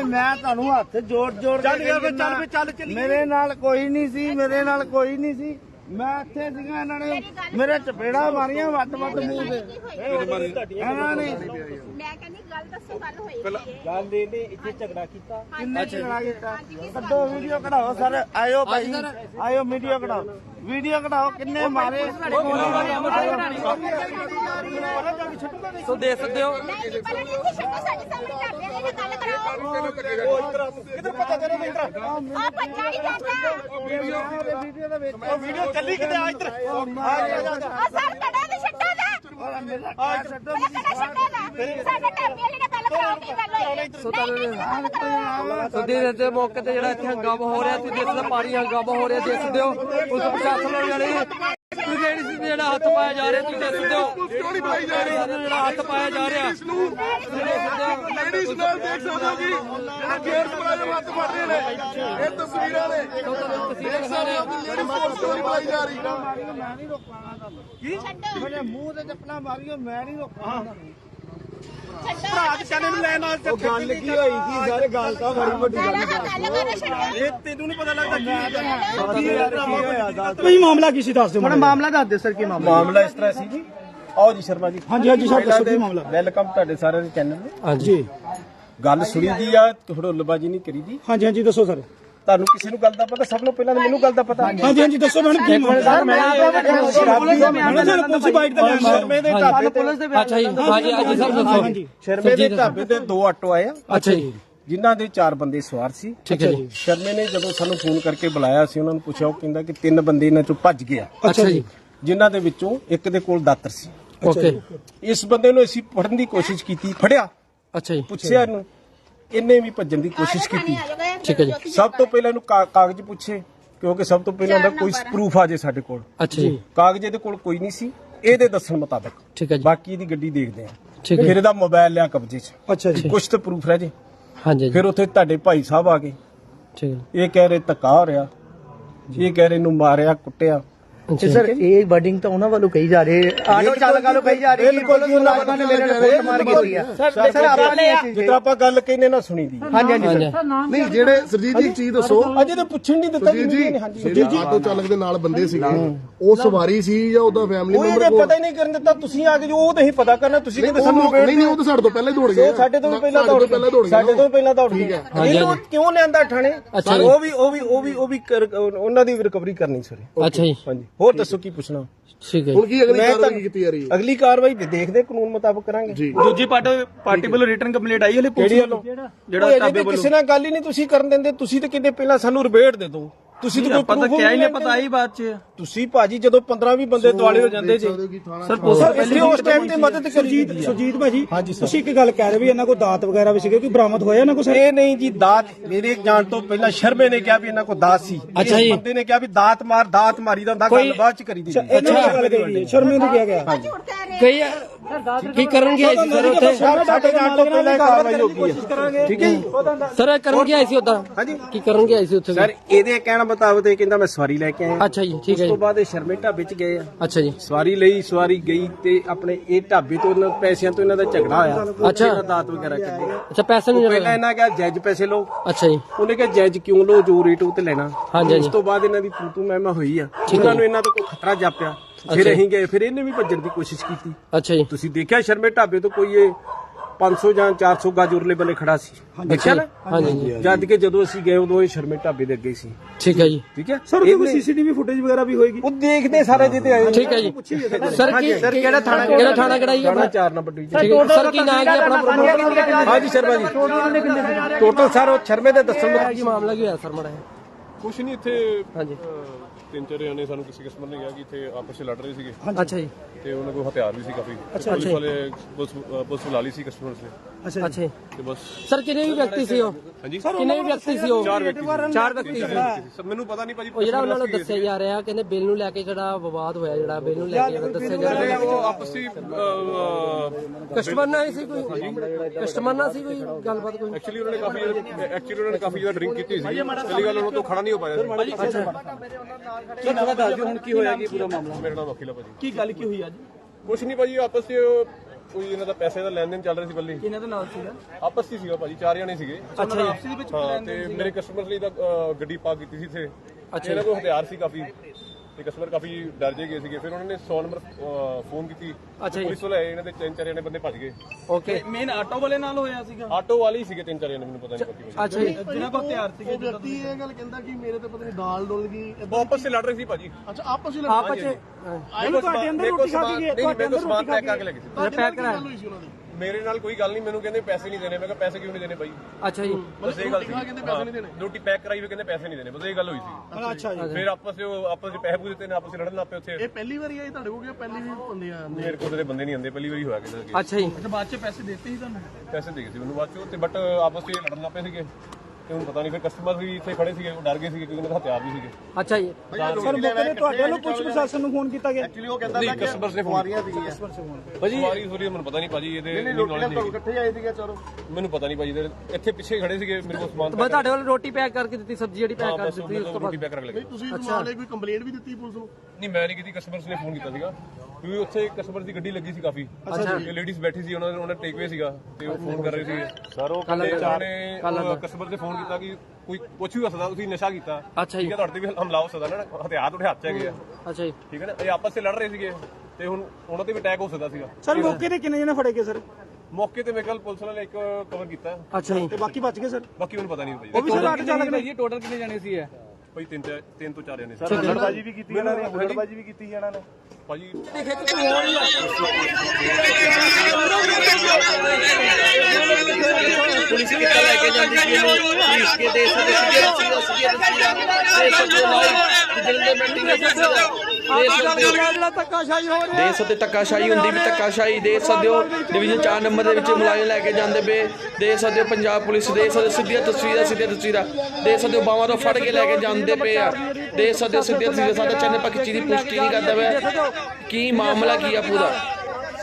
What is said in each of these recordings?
ਤੇ ਮੈਂ ਤੁਹਾਨੂੰ ਹੱਥ ਜੋੜ ਜੋੜ ਕੇ ਚੱਲ ਯਾਰ, ਕਹਿੰਦਾ, ਚੱਲ ਵੀ ਚੱਲ ਚੱਲੀਏ। ਮੇਰੇ ਨਾਲ ਕੋਈ ਨਹੀਂ ਸੀ ਮੇਰੇ ਨਾਲ ਕੋਈ ਨਹੀਂ ਸੀ। ਮੈਂ ਇੱਥੇ ਸੀਗਾ ਇਹਨਾਂ ਨੇ ਮੇਰੇ ਚਪੇੜਾ ਮਾਰੀਆਂ ਵੱਟ ਵੱਟ ਮੂੰਹ ਤੇ। ਇਹਨਾਂ ਨੇ ਮੈਂ ਕਹਿੰਦੀ ਗੱਲ ਦੱਸੋ ਗੱਲ ਹੋਈ ਕੀ ਹੈ ਗੱਲ ਇਹ ਨੇ ਇੱਥੇ ਝਗੜਾ ਕੀਤਾ। ਕਿੰਨੇ ਝਗੜਾ ਕੀਤਾ? ਕੱਢੋ ਵੀਡੀਓ ਕਢਾਓ ਸਰ। ਆਇਓ ਭਾਈ ਆਇਓ ਵੀਡੀਓ ਕਢਾਓ। ਵੀਡੀਓ ਕਢਾਓ ਕਿੰਨੇ ਮਾਰੇ। ਸੋ ਦੇਖ ਸਕਦੇ ਹੋ ਨਹੀਂ ਪਹਿਲਾਂ ਨਹੀਂ ਛੱਡੋ ਸਾਡੇ ਸਾਹਮਣੇ ਢਾਬੇ ਵਾਲੇ ਗੱਲ ਕਰਾਓ ਕਿਧਰ ਪਤਾ ਤੇਰੇ ਨੂੰ ਇੰਦਰ ਆ? ਬੱਚਾ ਨਹੀਂ ਜਾਂਦਾ। ਵੀਡੀਓ ਦੇ ਵਿੱਚ ਉਹ ਵੀਡੀਓ ਚੱਲੀ ਕਿਤੇ ਆ ਇੱਧਰ? ਆ ਸਰ ਕੜਾ ਨਹੀਂ ਛੱਡੋ ਨਾ ਛੱਡੋ ਪਹਿਲਾਂ ਕੜਾ ਛੱਡੋ ਨਾ ਸਾਡੇ ਢਾਬੇ ਵਾਲੇ ਨਾਲ ਗੱਲ ਕਰਾਓ ਕੀ ਗੱਲ ਹੋਈ? ਹੈ ਨਹੀਂ ਨਹੀਂ ਗੱਲ ਕਰਾਓ। ਸੋ ਦੇਖ ਸਕਦੇ ਹੋ ਮੌਕੇ ਤੇ ਜਿਹੜਾ ਇੱਥੇ ਹੰਗਾਮਾ ਹੋ ਰਿਹਾ ਤੁਸੀਂ ਦੇਖ ਸਕਦੇ ਹੋ ਪਾਣੀ ਹੰਗਾਮਾ ਹੋ ਰਿਹਾ ਦੇਖ ਸਕਦੇ ਹੋ ਉਸ ਪ੍ਰਸ਼ਾਸਨ ਨਾਲ ਜਿਹੜੀ ਤੁਸੀਂ ਜਿਹੜੀ ਸੀ ਜਿਹੜਾ ਹੱਥ ਪਾਇਆ ਜਾ ਰਿਹਾ ਤੁਸੀਂ ਦੇਖ ਸਕਦੇ ਹੋ ਕਿਉਂ ਨਹੀਂ ਪਾਈ ਜਾ ਰਹੀ? ਜਿਹੜਾ ਹੱਥ ਪਾਇਆ ਜਾ ਰਿਹਾ। ਇਸ ਨੂੰ ਲੇਡੀਜ਼ ਨਾਲ ਦੇਖ ਸਕਦੇ ਹੋ ਜੀ ਜਿਹੜਾ ਗੇਅਰ ਮੁਲਾਜ਼ਮ ਹੱਥ ਫੜ ਰਹੇ ਨੇ। ਇਹ ਤਸਵੀਰਾਂ ਨੇ। ਦੇਖ ਸਕਦੇ ਹੋ ਕਿ ਲੇਡੀਜ਼ ਨੂੰ ਕਿਉਂ ਜਾ ਰਹੀ। ਮੈਂ ਨਹੀਂ ਰੋਕਣਾ ਤੁਹਾਨੂੰ ਛੱਡੋ ਮੇਰੇ ਮੂੰਹ ਤੇ ਚੱਪਣਾ ਮਾਰੀਓ ਮੈਂ ਨਹੀਂ ਰੋਕਣਾ। ਛੱਡੋ ਭਰਾ ਤੇ ਕਹਿੰਦੇ ਨੂੰ ਲੈਣ ਨਾਲ ਉਹ ਗੱਲ ਕੀ ਹੋਈ ਸੀ? ਸਾਰੇ ਗੱਲ ਤਾਂ ਬੜੀ ਵੱਡੀ ਗੱਲ ਕਰੋ ਛੱਡੋ। ਇਹ ਤੈਨੂੰ ਨਹੀਂ ਪਤਾ ਲੱਗਦਾ ਕੀ ਕੀ ਮਾਮਲਾ ਕੀ ਸੀ ਦੱਸ ਦਿਓ ਮਾਮਲਾ ਦੱਸ ਦਿਓ ਸਰ ਕੀ ਮਾਮਲਾ ਮਾਮਲਾ ਇਸ ਤਰ੍ਹਾਂ ਸੀ ਜੀ ਆਓ ਜੀ ਸ਼ਰਮਾ ਜੀ। ਹਾਂਜੀ ਹਾਂਜੀ ਸਰ ਦੱਸੋ ਕੀ ਮਾਮਲਾ? ਵੈਲਕਮ ਤੁਹਾਡੇ ਸਾਰਿਆਂ ਦੇ ਚੈਨਲ ਨੂੰ ਹਾਂਜੀ। ਗੱਲ ਸੁਣੀ ਦੀ ਆ ਹੜੋਲਬਾਜੀ ਨਹੀਂ ਕਰੀ ਦੀ ਹਾਂਜੀ ਹਾਂਜੀ ਦੱਸੋ ਸਰ। ਤੁਹਾਨੂੰ ਕਿਸੇ ਨੂੰ ਗੱਲ ਦਾ ਪਤਾ? ਸਭ ਨੂੰ ਪਹਿਲਾਂ ਤਾਂ ਮੈਨੂੰ ਗੱਲ ਦਾ ਪਤਾ। ਹਾਂਜੀ ਹਾਂਜੀ ਦੱਸੋ ਮੈਡਮ ਕੀ ਮਾਮਲਾ? ਸਰ ਪੁਲਿਸ ਬਾਈਟ ਤੇ ਲੈਣ ਸ਼ਰਮੇ ਦੇ ਢਾਬੇ ਤੇ ਅੱਛਾ ਜੀ ਹਾਂਜੀ ਹਾਂਜੀ ਸਰ ਦੱਸੋ। ਹਾਂਜੀ ਸ਼ਰਮੇ ਦੇ ਢਾਬੇ ਤੇ ਦੋ ਆਟੋ ਆਏ ਆ। ਅੱਛਾ ਜੀ। ਜਿਨ੍ਹਾਂ ਦੇ ਚਾਰ ਬੰਦੇ ਸਵਾਰ ਸੀ। ਠੀਕ ਹੈ ਜੀ। ਸ਼ਰਮੇ ਨੇ ਜਦੋਂ ਸਾਨੂੰ ਫੋਨ ਕਰਕੇ ਬੁਲਾਇਆ ਸੀ ਉਹਨਾਂ ਨੂੰ ਪੁੱਛਿਆ ਉਹ ਕਹਿੰਦਾ ਕਿ ਤਿੰਨ ਬੰਦੇ ਇਹਨਾਂ ਚੋਂ ਭੱਜ ਗਿਆ ਅੱਛਾ ਜੀ। ਜਿਨ੍ਹਾਂ ਦੇ ਵਿੱਚੋਂ ਇੱਕ ਦੇ ਕੋਲ ਦਾਤਰ ਸੀ। ਓਕੇ ਇਸ ਬੰਦੇ ਨੂੰ ਅਸੀਂ ਫੜਨ ਦੀ ਕੋਸ਼ਿਸ਼ ਕੀਤੀ। ਫੜਿਆ? ਅੱਛਾ ਜੀ। ਪੁੱਛਿਆ ਇਹਨੂੰ। ਇਹਨੇ ਵੀ ਭੱਜਣ ਦੀ ਕੋਸ਼ਿਸ਼ ਕੀਤੀ। ਠੀਕ ਹੈ ਜੀ। ਸਭ ਤੋਂ ਪਹਿਲਾਂ ਇਹਨੂੰ ਕਾ- ਕਾਗਜ਼ ਪੁੱਛੇ ਕਿਉਂਕਿ ਸਭ ਤੋਂ ਪਹਿਲਾਂ ਦਾ ਕੋਈ ਪ੍ਰੂਫ ਆ ਜੇ ਸਾਡੇ ਕੋਲ। ਅੱਛਾ ਜੀ। ਕਾਗਜ਼ ਇਹਦੇ ਕੋਲ ਕੋਈ ਨਹੀਂ ਸੀ। ਇਹਦੇ ਦੱਸਣ ਮੁਤਾਬਕ। ਠੀਕ ਹੈ ਜੀ। ਬਾਕੀ ਦੀ ਗੱਡੀ ਦੇਖਦੇ ਆ ਠੀਕ ਹੈ ਫਿਰ ਇਹਦਾ ਮੋਬਾਈਲ ਲਿਆ ਕਬਜ਼ੇ 'ਚ। ਅੱਛਾ ਜੀ। ਕੁਝ ਤਾਂ ਪ੍ਰੂਫ ਰਹਿ ਜੇ। ਹਾਂਜੀ ਜੀ। ਫਿਰ ਉੱਥੇ ਤੁਹਾਡੇ ਭਾਈ ਸਾਹਿਬ ਆ ਗਏ। ਠੀਕ ਹੈ। ਇਹ ਕਹਿ ਰਹੇ ਧੱਕਾ ਹੋ ਰਿਹਾ। ਇਹ ਕਹਿ ਰਹੇ ਨੂੰ ਮਾਰਿਆ ਕੁੱਟਿਆ। ਅੱਛਾ ਸਰ ਇਹ ਵਰਡਿੰਗ ਤਾਂ ਉਹਨਾਂ ਵੱਲੋਂ ਕਹੀ ਜਾ ਰਹੀ ਹੈ। ਆਟੋ ਚਾਲਕ ਵੱਲੋਂ ਕਹੀ ਜਾ ਰਹੀ ਹੈ। ਕਿ ਪੁਲਿਸ ਮੁਲਾਜ਼ਮਾਂ ਨੇ ਮੇਰੇ ਨਾਲ ਫੋਟ ਮਾਰ ਕੀਤੀ ਹੈ। ਸਰ ਸਰ ਆਪਾਂ ਨੇ ਜਿੱਦਾਂ ਆਪਾਂ ਗੱਲ ਕਹਿੰਦੇ ਨਾ ਸੁਣੀ ਦੀ। ਹਾਂਜੀ ਹਾਂਜੀ ਨਹੀਂ ਜਿਹੜੇ ਸਰਜੀਤ ਜੀ ਇੱਕ ਚੀਜ਼ ਦੱਸੋ। ਅਜੇ ਤਾਂ ਪੁੱਛਣ ਨਹੀਂ ਦਿੱਤਾ ਜੀ ਜੀ ਜਿਹੜੇ ਆਟੋ ਚਾਲਕ ਦੇ ਨਾਲ ਬੰਦੇ ਸੀਗੇ। ਉਹ ਸਵਾਰੀ ਸੀ ਜਾਂ ਉਹਦਾ ਫੈਮਿਲੀ ਉਹ ਮੈਂਬਰ ਇਹਦੇ ਪਤਾ ਹੀ ਨਹੀਂ ਕਰਨ ਦਿੱਤਾ ਤੁਸੀਂ ਆ ਕੇ ਜੋ ਉਹ ਤਾਂ ਹੀ ਪਤਾ ਕਰਨਾ ਤੁਸੀਂ ਕਹਿੰਦੇ ਸਾਨੂੰ ਨਹੀਂ ਨਹੀਂ ਉਹ ਤਾਂ ਸਾਡੇ ਤੋਂ ਪਹਿਲਾਂ ਹੀ ਦੌੜ ਗਏ। ਸਾਡੇ ਤੋਂ ਪਹਿਲਾਂ ਦੌੜ ਤੋਂ ਗਏ। ਸਾਡੇ ਤੋਂ। ਪਹਿਲਾਂ ਦੌੜ ਗਏ। ਇਹਨੂੰ ਕਿਉਂ ਲਿਆਂਦਾ ਥਾਣੇ? ਜੀ। ਉਹ ਵੀ ਉਹ ਵੀ ਉਹ ਵੀ ਉਹ ਵੀ ਉਹਨਾਂ ਦੀ ਵੀ ਰਿਕਵਰੀ ਕਰਨੀ ਸਰ। ਅੱਛਾ ਜੀ। ਹਾਂਜੀ। ਹੋਰ ਦੱਸੋ ਕੀ ਪੁੱਛਣਾ? ਠੀਕ ਹੈ ਹੁਣ ਕੀ ਅਗਲੀ ਮੈਂ ਕਾਰਵਾਈ ਤਾਂ- ਕੀਤੀ ਜਾ ਰਹੀ ਹੈ? ਅਗਲੀ ਕਾਰਵਾਈ ਦੇ- ਦੇਖਦੇ ਕਾਨੂੰਨ ਮੁਤਾਬਕ ਕਰਾਂਗੇ। ਜੀ। ਦੂਜੀ ਪਾਰਟੀ ਪਾਰਟੀ ਵੱਲੋਂ ਰਿਟਰਨ ਕੰਪਲੀਟ ਆਈ ਹਲੇ ਕਿਹੜੀ ਵੱਲੋਂ? ਜਿਹੜਾ ਢਾਬੇ ਕਿਸੇ ਨਾਲ ਗੱਲ ਹੀ ਨਹੀਂ ਤੁਸੀਂ ਕਰਨ ਦਿੰਦੇ ਤੁਸੀਂ ਤੇ ਕਿਤੇ ਪਹਿਲਾਂ ਸਾਨੂੰ ਰਿਬੇਟ ਦੇ ਦਿਓ। ਤੁਸੀਂ ਤਾਂ ਕੋਈ ਪਤਾ ਕਿਹਾ ਹੀ ਨਹੀਂ। ਪਤਾ ਆਈ ਬਾਤ ਚ ਤੁਸੀਂ ਭਾਜੀ ਜਦੋਂ 15 20 ਬੰਦੇ ਦੁਆਲੇ ਹੋ ਜਾਂਦੇ ਜੀ ਕਿ ਸਰ ਇੱਥੇ ਉਸ ਟਾਈਮ ਤੇ ਮਦਦ ਕਰੀ ਸੁਰਜੀਤ ਜਾਂਦੀ ਆ। ਸੁਰਜੀਤ ਭਾਜੀ। ਤੁਸੀਂ ਇੱਕ ਗੱਲ ਕਹਿ ਰਹੇ ਵੀ ਇਹਨਾਂ ਕੋਲ ਦਾਤ ਵਗੈਰਾ ਵੀ ਸੀਗੇ ਕੋਈ ਬਰਾਮਦ ਹੋਇਆ ਕੋਲ ਸਰ ਇਹ ਨਹੀਂ ਜੀ ਦਾਤ ਮੇਰੇ ਜਾਣ ਤੋਂ ਪਹਿਲਾਂ ਸ਼ਰਮੇ ਨੇ ਕਿਹਾ ਵੀ ਇਹਨਾਂ ਕੋਲ ਦਾਤ ਸੀ ਅੱਛਾ ਜੀ। ਬੰਦੇ ਨੇ ਕਿਹਾ ਵੀ ਦਾਤ ਮਾਰ ਦਾਤ ਮਾਰੀ ਦਾ ਹੁੰਦਾ ਗੱਲ ਬਾਅਦ ਚ ਕਰੀ ਦੀ ਜੀ। ਇਹਨਾਂ ਨੇ ਗੱਲ ਕਹੀ ਸ਼ਰਮੇ ਨੂੰ ਕਿਹਾ ਗਿਆ ਕਈ ਕੀ ਕਰਨਗੇ ਆਏ ਸੀ ਸਰ ਉੱਥੇ ਸਾਡੇ ਜਾਣ ਤੋਂ ਪਹਿਲਾਂ ਇਹ ਕਾਰਵਾਈ ਹੋ ਗਈ ਹੈ ਠੀਕ ਹੈ ਜੀ? ਸਰ ਇਹ ਕਰਨਗੇ ਆਏ ਸੀ ਉਦਾਂ? ਹਾਂਜੀ। ਕੀ ਕਰਨਗੇ ਆਏ ਸੀ ਉੱਥੇ? ਸਰ ਇਹਦੇ ਕਹਿਣ ਮੁਤਾਬਕ ਇਹ ਕਹਿੰਦਾ ਮੈਂ ਸਵਾਰੀ ਲੈ ਕੇ ਆਇਆ। ਅੱਛਾ ਜੀ ਠੀਕ ਉਸ ਹੈ ਤੋਂ ਜੀ। ਬਾਅਦ ਇਹ ਸ਼ਰਮੇ ਢਾਬੇ ਚ ਗਏ ਆ। ਅੱਛਾ ਜੀ। ਸਵਾਰੀ ਲਈ ਸਵਾਰੀ ਗਈ ਤੇ ਆਪਣੇ ਇਹ ਢਾਬੇ ਤੋਂ ਇਹਨਾਂ ਪੈਸਿਆਂ ਤੋਂ ਇਹਨਾਂ ਦਾ ਝਗੜਾ ਹੋਇਆ। ਅੱਛਾ। ਦਾਤ ਵਗੈਰਾ ਕੱਢੇ। ਅੱਛਾ ਪੈਸੇ ਨਹੀਂ ਪਹਿਲਾਂ ਇਹਨਾਂ ਕਿਹਾ ਜੱਜ ਪੈਸੇ ਲਓ। ਅੱਛਾ ਜੀ। ਉਹਨੇ ਕਿਹਾ ਜੱਜ ਕਿਉਂ ਲਓ? ਜੋ ਰੇਟ ਉਹ ਤੇ ਲੈਣਾ। ਹਾਂਜੀ, ਉਸ। ਤੋਂ ਬਾਅਦ ਇਹਨਾਂ ਦੀ ਤੂੰ ਤੂੰ ਮੈਂ ਮੈਂ ਹੋਈ ਆ ਉਹਨਾਂ ਨੂੰ ਇਹਨਾਂ ਤੋਂ ਕੋਈ ਖਤਰਾ ਜਾਪਿਆ। ਫਿਰ। ਅਸੀਂ ਗਏ ਫਿਰ ਇਹਨੇ ਵੀ ਭੱਜਣ ਦੀ ਕੋਸ਼ਿਸ਼ ਕੀਤੀ। ਅੱਛਾ ਜੀ। ਤੁਸੀਂ ਦੇਖਿਆ ਸ਼ਰਮੇ ਢਾਬੇ ਤੋਂ ਕੋਈ ਇਹ 500 ਜਾਂ 400 ਗਜ ਉਰਲੇ ਬੱਲੇ ਖੜਾ ਸੀ? ਦੇਖਿਆ ਨਾ? ਹਾਂਜੀ ਜੀ ਜਦ ਕਿ ਜਦੋਂ ਅਸੀਂ ਗਏ ਉਦੋਂ ਇਹ ਸ਼ਰਮੇ ਢਾਬੇ ਦੇ ਅੱਗੇ ਸੀ। ਠੀਕ ਹੈ ਜੀ। ਠੀਕ ਹੈ? ਸਰ ਕੋਈ ਸੀਸੀਟੀਵੀ ਫੁਟੇਜ ਵਗੈਰਾ ਵੀ ਹੋਏਗੀ? ਉਹ ਦੇਖਦੇ ਸਾਰੇ ਜਿੱਤੇ ਆਏ ਠੀਕ ਹੈ ਜੀ। ਸਰ ਕੀ ਕਿਹੜਾ ਥਾਣਾ ਕਿਹੜਾ ਥਾਣਾ ਕਿਹੜਾ ਜੀ ਆਪਣਾ ਆਪਣਾ? 4 ਨੰਬਰ ਡਿਵੀਜ਼ਨ। ਠੀਕ ਹੈ। ਸਰ ਕੀ ਨਾਂ ਕੀ ਆਪਣਾ ਹਾਂਜੀ ਸ਼ਰਮਾ ਜੀ ਟੋਟਲ ਸਰ ਉਹ ਸ਼ਰਮੇ ਦੇ ਦੱਸਣ ਨੂੰ ਕੀ ਮਾਮਲਾ ਕੀ ਹੋਇਆ ਸਰ ਮੜਾ ਕੁਛ ਨਹੀਂ ਇੱਥੇ ਹਾਂਜੀ। ਤਿੰਨ ਚਾਰ ਜਣੇ ਸਾਨੂੰ ਕਿਸੇ ਕਿਸਮ ਨੇ ਕਿਹਾ ਕਿ ਇੱਥੇ ਆਪਸ ਵਿੱਚ ਲੜ ਰਹੇ ਸੀਗੇ। ਅੱਛਾ ਜੀ। ਤੇ ਉਹਨਾਂ ਕੋਲ ਹਥਿਆਰ ਵੀ ਸੀ ਕਾਫੀ। ਅੱਛਾ, ਪੁਲਿਸ ਅੱਛਾ। ਵਾਲੇ ਪੁਲਿਸ ਅਹ, ਪੁਲਿਸ ਬੁਲਾ ਲਈ ਸੀ ਕਸਟਮਰਸ ਨੇ। ਅੱਛਾ ਅੱਛਾ ਜੀ। ਤੇ ਬਸ। ਸਰ ਕਿੰਨੇ ਵੀ ਵਿਅਕਤੀ ਸੀ ਉਹ? ਹਾਂਜੀ। ਕਿੰਨੇ ਵੀ ਵਿਅਕਤੀ ਸੀ ਉਹ? ਚਾਰ ਵਿਅਕਤੀ ਸੀ। ਚਾਰ ਵਿਅਕਤੀ ਸੀ। ਸਰ ਮੈਨੂੰ ਪਤਾ ਨਹੀਂ ਭਾਜੀ ਉਹ ਜਿਹੜਾ ਉਹਨਾਂ ਨੂੰ ਦੱਸਿਆ ਜਾ ਰਿਹਾ ਕਹਿੰਦੇ ਬਿੱਲ ਨੂੰ ਲੈ ਕੇ ਜਿਹੜਾ ਵਿਵਾਦ ਹੋਇਆ ਜਿਹੜਾ ਬਿੱਲ ਨੂੰ ਲੈ ਕੇ ਦੱਸਿਆ ਜਾ ਰਿਹਾ। ਉਹ ਆਪਸ ਕਸਟਮਰ ਨਾਲ ਸੀ ਕੋਈ? ਕਸਟਮਰ ਨਾਲ ਸੀ ਕੋਈ ਗੱਲਬਾਤ ਕੋਈ? ਐਕਚੁਅਲੀ ਉਹਨਾਂ ਨੇ ਕਾਫੀ ਐਕਚੁਅਲੀ ਉਹਨਾਂ ਨੇ ਕਾਫੀ ਜ਼ਿਆਦਾ ਡਰਿੰਕ ਕੀਤੀ ਸੀ। ਪਹਿਲੀ ਗੱਲ ਉਹਨਾਂ ਤੋਂ ਖੜਾ ਨਹੀਂ ਹੋ ਪਾਇਆ ਸੀ। ਕੀ ਦੱਸ ਦਿਓ ਹੁਣ ਕੀ ਹੋਇਆ ਕੀ ਪੂਰਾ ਮਾਮਲਾ? ਮੇਰਾ ਨਾਮ ਵਕੀਲ ਭਾਜੀ। ਕੀ ਗੱਲ ਕੀ ਹੋਈ ਅੱਜ? ਕੁਛ ਨਹੀਂ ਭਾਜੀ ਆਪਸ ਵਿੱਚ ਕੋਈ ਇਹਨਾਂ ਦਾ ਪੈਸੇ ਦਾ ਲੈਣ ਦੇਣ ਚੱਲ ਰਿਹਾ ਸੀ ਬੱਲੀ ਕਿਹਨਾਂ ਦੇ ਨਾਲ ਸੀਗਾ? ਆਪਸ 'ਚ ਹੀ ਸੀਗਾ ਭਾਜੀ ਚਾਰ ਜਣੇ ਸੀਗੇ। ਅੱਛਾ ਆਪਸੀ ਦੇ ਵਿੱਚ ਹਾਂ ਤੇ ਮੇਰੇ ਕਸਟਮਰ ਲਈ ਤਾਂ ਅ, ਗੱਡੀ ਪਾਰਕ ਕੀਤੀ ਸੀ ਇੱਥੇ। ਅੱਛਾ ਇਹਨਾਂ ਕੋਲ ਹਥਿਆਰ ਸੀ ਕਾਫੀ। ਤੇ ਕਸਟਮਰ ਕਾਫੀ ਡਰ ਜੇ ਗਏ ਸੀਗੇ। ਫਿਰ ਉਹਨਾਂ ਨੇ 100 ਨੰਬਰ ਅ, ਫੋਨ ਕੀਤੀ। ਅੱਛਾ ਜੀ। ਪੁਲਿਸ ਵਾਲੇ ਆਏ ਇਹਨਾਂ ਦੇ ਤਿੰਨ ਚਾਰ ਜਣੇ ਬੰਦੇ ਭੱਜ ਗਏ। ਓਕੇ। ਮੇਨ ਆਟੋ ਵਾਲੇ ਨਾਲ ਹੋਇਆ ਸੀਗਾ? ਆਟੋ ਵਾਲੇ ਹੀ ਸੀਗੇ ਤਿੰਨ ਚਾਰ ਜਣੇ ਮੈਨੂੰ ਪਤਾ ਨਹੀਂ ਪੱਕੀ ਅੱਛਾ ਜੀ। ਜਿਹਨਾਂ ਕੋਲ ਹਥਿਆਰ ਸੀਗੇ ਉਹ ਵਿਅਕਤੀ ਇਹ ਗੱਲ ਕਹਿੰਦਾ ਕਿ ਮੇਰੇ ਤੇ ਪਤਾ ਨਹੀਂ ਗਾਲ ਡੋਲ ਗਈ ਆਪਸ 'ਚ ਲੜ ਰਹੇ ਸੀ ਭਾਜੀ। ਅੱਛਾ ਆਪਸ ਵਿੱਚ ਆਪਸ ਚ ਮੈਨੂੰ ਤੁਹਾਡੇ ਅੰਦਰ ਰੋਟੀ ਖਾ ਕੇ ਗਏ ਤੁਹਾਡੇ ਅੰਦਰ ਰੋਟੀ ਖਾ ਕੇ ਲੈ ਗਏ ਸੀ। ਪੈਕ ਕਰਾ ਹੋਈ ਸੀ ਉਹਨਾਂ ਦੀ? ਮੇਰੇ ਨਾਲ ਕੋਈ ਗੱਲ ਨਹੀਂ ਮੈਨੂੰ ਕਹਿੰਦੇ ਪੈਸੇ ਨਹੀਂ ਦੇਣੇ। ਮੈਂ ਕਿਹਾ ਪੈਸੇ ਕਿਉਂ ਨਹੀਂ ਦੇਣੇ ਬਾਈ? ਅੱਛਾ ਜੀ। ਬਸ ਇਹ ਗੱਲ ਸੀ ਕਹਿੰਦੇ ਪੈਸੇ ਨਹੀਂ ਦੇਣੇ। ਰੋਟੀ ਪੈਕ ਕਰਾਈ ਵੀ ਕਹਿੰਦੇ ਪੈਸੇ ਨਹੀਂ ਦੇਣੇ। ਬਸ ਇਹ ਗੱਲ ਹੋਈ ਸੀ। ਅੱਛਾ ਜੀ। ਫਿਰ ਆਪਸ ਵਿੱਚ ਉਹ ਆਪਸ ਵਿੱਚ ਪੈਸੇ ਪੂਸੇ ਦਿੱਤੇ ਨੇ ਆਪਸ ਵਿੱਚ ਲੜਨ ਲੱਗ ਪਏ ਉੱਥੇ। ਇਹ ਪਹਿਲੀ ਵਾਰੀ ਆਈ ਤੁਹਾਡੇ ਕੋਲ ਕਿ ਪਹਿਲੀ ਵੀ ਬੰਦੇ ਆ ਮੇਰੇ ਕੋਲ ਤੇ ਬੰਦੇ ਨਹੀਂ ਆਉਂਦੇ ਪਹਿਲੀ ਵਾਰੀ ਹੋਇਆ ਕਿਦਾਂ ਅੱਛਾ ਜੀ। ਤੇ ਬਾਅਦ ਚ ਪੈਸੇ ਦਿੱਤੇ ਸੀ ਤੁਹਾਨੂੰ? ਪੈਸੇ ਦੇ ਗਏ ਸੀ ਮੈਨੂੰ। ਬਾਅਦ ਚੋਂ ਤੇ ਬਟ ਆਪਸ ਵਿੱਚ ਲੜਨ ਲੱਗ ਪਏ ਸੀਗੇ। ਤੇ ਹੁਣ ਪਤਾ ਨਹੀਂ ਫਿਰ ਕਸਟਮਰ ਵੀ ਇੱਥੇ ਖੜੇ ਸੀਗੇ ਉਹ ਡਰ ਗਏ ਸੀਗੇ ਕਿਉਂਕਿ ਉਹਨਾਂ ਦੇ ਹਥਿਆਰ ਵੀ ਸੀਗੇ। ਅੱਛਾ ਜੀ। ਸਰ ਮੌਕੇ ਤੇ ਤੁਹਾਡੇ ਵੱਲੋਂ ਪੁਲਿਸ ਪ੍ਰਸ਼ਾਸਨ ਨੂੰ ਫੋਨ ਕੀਤਾ ਗਿਆ। ਐਕਚੁਅਲੀ ਉਹ ਕਹਿੰਦਾ ਨਹੀਂ ਕਸਟਮਰਸ ਨੇ ਫੋਨ ਭਾਜੀ ਸਵਾਰੀ ਸੋਰੀ ਮੈਨੂੰ ਪਤਾ ਨਹੀਂ ਭਾਜੀ ਇਹਦੇ ਨਹੀਂ knowledge ਨਹੀਂ। ਇਕੱਠੇ ਆਏ ਸੀਗੇ ਚਲੋ। ਮੈਨੂੰ ਪਤਾ ਨਹੀਂ ਭਾਜੀ ਇਹਦੇ ਇੱਥੇ ਪਿੱਛੇ ਖੜੇ ਸੀਗੇ ਮੇਰੇ ਕੋਲ ਸਮਾਨ ਮੈਂ ਤੁਹਾਡੇ ਵੱਲ ਰੋਟੀ ਪੈਕ ਕਰਕੇ ਦਿੱਤੀ ਸਬਜ਼ੀ ਜਿਹੜੀ ਪੈਕ ਕਰ ਦਿੱਤੀ ਉਸ ਤੋਂ ਰੋਟੀ ਬਾਅਦ। ਪੈਕ ਕਰ ਲਗੇ ਤੁਸੀਂ ਮਾਮਲੇ ਕੋਈ ਕੰਪਲੇਂਟ ਵੀ ਦਿੱਤੀ ਪੁਲਿਸ ਨੂੰ? ਨਹੀਂ ਮੈਂ ਨਹੀਂ ਕੀਤੀ ਕਸਟਮਰਸ ਨੇ ਫੋਨ ਕੀਤਾ ਸੀਗਾ। ਕਿਉਂਕਿ ਉੱਥੇ ਕਸਟਮਰ ਦੀ ਗੱਡੀ ਲੱਗੀ ਸੀ ਕਾਫੀ। ਅੱਛਾ। ਤੇ ਲੇਡੀਜ਼ ਬੈਠੀ ਸੀ ਉਹਨਾਂ ਨੇ ਉਹਨਾਂ ਟੇਕਵੇ ਸੀਗਾ ਤੇ ਉਹ ਫੋਨ ਕਰ ਰਹੇ ਸੀ ਸਰ ਉਹ ਉਹਨਾਂ ਨੇ ਕਸਟਮਰ ਨੇ ਫੋਨ ਕੀਤਾ ਕਿ ਕੋਈ ਕੁਛ ਵੀ ਹੋ ਸਕਦਾ ਤੁਸੀਂ ਨਸ਼ਾ ਕੀਤਾ। ਅੱਛਾ ਜੀ। ਤੁਹਾਡੇ ਤੇ ਵੀ ਹਮਲਾ ਹੋ ਸਕਦਾ ਨਾ ਹਥਿਆਰ ਤੁਹਾਡੇ ਹੱਥ 'ਚ ਹੈਗੇ ਆ। ਅੱਛਾ ਜੀ। ਠੀਕ ਹੈ ਨਾ ਇਹ ਆਪਸ 'ਚ ਲੜ ਰਹੇ ਸੀਗੇ ਤੇ ਹੁਣ ਉਹਨਾਂ ਤੇ ਵੀ ਅਟੈਕ ਹੋ ਸਕਦਾ ਸੀਗਾ। ਸਰ ਮੌਕੇ ਤੇ ਕਿੰਨੇ ਜਣੇ ਫੜੇ ਗਏ ਸਰ ਮੌਕੇ ਤੇ ਮੇਰੇ ਖਿਆਲ ਪੁਲਿਸ ਵਾਲੇ ਨੇ ਇੱਕ ਕਵਰ ਕੀਤਾ। ਅੱਛਾ ਜੀ। ਤੇ ਬਾਕੀ ਬਚ ਗਏ ਸਰ ਬਾਕੀ ਮੈਨੂੰ ਪਤਾ ਨਹੀਂ। ਭਾਈ ਉਹ ਵੀ ਸਰ ਆਟੋ ਚਾਲਕ ਨੇ? ਜੀ? ਟੋਟਲ ਕਿੰਨੇ ਜਾਣੇ ਸੀ ਇਹ? ਭਾਈ ਤਿੰਨ ਚਾਰ- ਤਿੰਨ ਤੋਂ ਚਾਰ ਜਣੇ ਸੀ ਲੜਬਾਜੀ ਵੀ ਕੀਤੀ ਇਹਨਾਂ ਨੇ ਲੜਬਾਜੀ ਵੀ ਕੀਤੀ ਇਹਨਾਂ ਨੇ ਭਾਜੀ ਪੁਲਿਸ ਕਿੱਥੇ ਲੈ ਕੇ ਜਾਂਦੀ ਸੀ ਇਹਨੂੰ ਪੁਲਿਸ ਕੇ ਦੇਸ਼ ਦੇ ਸਿੱਧੇ ਸਿੱਧੇ ਸਿੱਧੇ ਦੇਸ਼ ਦੇ ਲਾਈਵ ਜਲੰਧਰ ਮੀਟਿੰਗ ਹੈ ਜਿਹੜਾ ਧੱਕਾਸ਼ਾਹੀ ਹੋ ਰਿਹਾ ਦੇਸ਼ ਅਤੇ ਧੱਕਾਸ਼ਾਹੀ ਹੁੰਦੀ ਵੀ ਧੱਕਾਸ਼ਾਹੀ ਦੇ ਸਕਦੇ ਹੋ ਡਿਵੀਜ਼ਨ 4 ਨੰਬਰ ਦੇ ਵਿੱਚ ਮੁਲਾਜ਼ਮ ਲੈ ਕੇ ਜਾਂਦੇ ਪਏ। ਦੇ ਸਕਦੇ ਹੋ ਪੰਜਾਬ ਪੁਲਿਸ ਦੇ ਸਕਦੇ ਸਿੱਧੀਆਂ ਤਸਵੀਰਾਂ ਸਿੱਧੀਆਂ ਤਸਵੀਰਾਂ। ਦੇ ਸਕਦੇ ਹੋ ਬਾਵਾਂ ਤੋਂ ਫੜ ਕੇ ਲੈ ਕੇ ਜਾਂਦੇ ਪਏ ਆ। ਦੇ ਸਕਦੇ ਹੋ ਸਿੱਧੀਆਂ ਤਸਵੀਰਾਂ ਸਾਡਾ ਚੈਨਲ ਪੱਕੀ ਚੀਜ਼ ਦੀ ਪੁਸ਼ਟੀ ਨਹੀਂ ਕਰਦਾ ਪਿਆ। ਕੀ ਮਾਮਲਾ ਕੀ ਆ ਪੂਰਾ?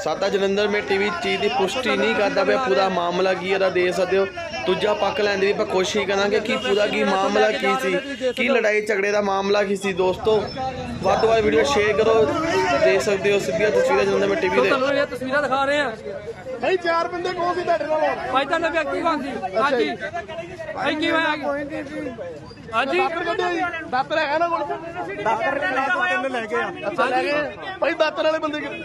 ਸਾਡਾ ਜਲੰਧਰ ਮੇ ਟੀਵੀ ਚੀਜ਼ ਦੀ ਪੁਸ਼ਟੀ ਨਹੀਂ ਕਰਦਾ ਪਿਆ ਪੂਰਾ ਮਾਮਲਾ ਕੀ ਇਹਦਾ ਦੇ ਸਕਦੇ ਹੋ ਦੂਜਾ ਪੱਕ ਲੈਣ ਦੀ ਵੀ ਆਪਾਂ ਕੋਸ਼ਿਸ਼ ਕਰਾਂਗੇ ਕਿ ਪੂਰਾ ਕੀ ਮਾਮਲਾ ਕੀ ਸੀ, ਕੀ ਲੜਾਈ ਝਗੜੇ ਦਾ ਮਾਮਲਾ ਕੀ ਸੀ ਦੋਸਤੋ। ਵੱਧ ਤੋਂ ਵੱਧ ਵੀਡੀਓ ਸ਼ੇਅਰ ਕਰੋ, ਦੇਖ ਸਕਦੇ ਹੋ ਸਿੱਧੀਆਂ ਤਸਵੀਰਾਂ ਜਲੰਧਰ ਮੈਂ ਟੀਵੀ ਦੇ ਤੁਹਾਨੂੰ ਇਹ ਤਸਵੀਰਾਂ ਦਿਖਾ ਰਹੇ ਆ ਭਾਈ ਚਾਰ ਬੰਦੇ ਕੌਣ ਸੀ ਤੁਹਾਡੇ ਨਾਲ। ਭਾਈ ਤੁਹਾਡਾ ਵਿਅਕਤੀ ਕੌਣ ਸੀ? ਹਾਂਜੀ। ਭਾਈ ਕੀ ਹੋਇਆ? ਹਾਂਜੀ। ਦਾਤਰ ਹੈਗਾ ਨਾ ਕੋਲ? ਦਾਤਰ ਤਿੰਨ ਲੈ ਗਏ ਆ। ਅੱਛਾ ਲੈ ਗਏ। ਭਾਈ ਦਾਤਰ ਵਾਲੇ ਬੰਦੇ ਕਿੱਥੇ?